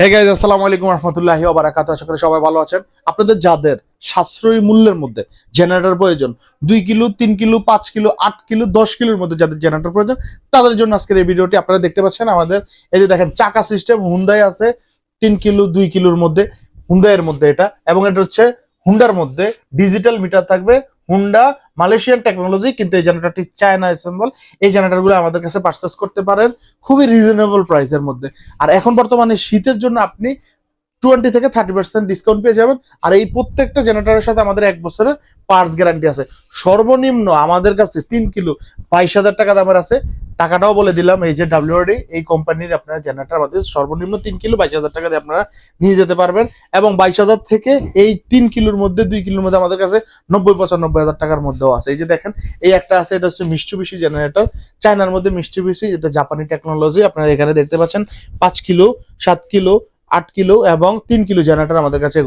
Hey guys আসসালামু আলাইকুম রহমতুল্লাহি ওবারাকাত আশা করি সবাই ভালো আছেন। আপনাদের যাদের সাশ্রয়ী মূল্যের মধ্যে জেনারেটর প্রয়োজন, দুই কিলো, তিন কিলো, পাঁচ কিলো, আট কিলো, দশ কিলোর মধ্যে যাদের জেনারেটর প্রয়োজন, তাদের জন্য আজকের এই ভিডিওটি আপনারা দেখতে পাচ্ছেন। আমাদের এই যে দেখেন, চাকা সিস্টেম হুন্দাই আছে, তিন কিলো, দুই কিলোর মধ্যে হুন্দাইয়ের মধ্যে এটা। এবং এটা হচ্ছে হুন্ডার মধ্যে ডিজিটাল মিটার থাকবে। হুন্ডা, মালয়েশিয়ান টেকনোলজি কিন্তু এই জেনারেটরটি চায়না অ্যাসেম্বল এই জেনারেটরগুলো আমাদের কাছে পারচেস করতে পারেন খুবই রিজনেবল প্রাইসের মধ্যে। আর এখন বর্তমানে শীতের জন্য আপনি টোয়েন্টি থেকে থার্টি পার্সেন্ট ডিসকাউন্ট পেয়ে যাবেন। আর এই প্রত্যেকটা জেনারেটরের সাথে আমাদের এক বছরের পার্টস গ্যারান্টি আছে। সর্বনিম্ন আমাদের কাছে তিন কিলো বাইশ হাজার টাকা দামের আছে। টাকাটাও বলে দিলাম, এই যে ডাব্লিউডি এই কোম্পানির আপনারা জেনারেটার আমাদের সর্বনিম্ন তিন কিলো বাইশ হাজার টাকা দিয়ে আপনারা নিয়ে যেতে পারবেন। এবং বাইশ হাজার থেকে এই তিন কিলোর মধ্যে, দুই কিলোর মধ্যে আমাদের কাছে নব্বই, পঁচানব্বই হাজার টাকার মধ্যেও আছে। এই যে দেখেন, এই একটা আছে, এটা হচ্ছে মিষ্টুবিশি জেনারেটর চায়নার মধ্যে মিষ্টুবিশি এটা জাপানি টেকনোলজি আপনারা এখানে দেখতে পাচ্ছেন। পাঁচ কিলো, সাত কিলো আট কিলো এবং তিন কিলো জেনারেটর আমাদের কাছে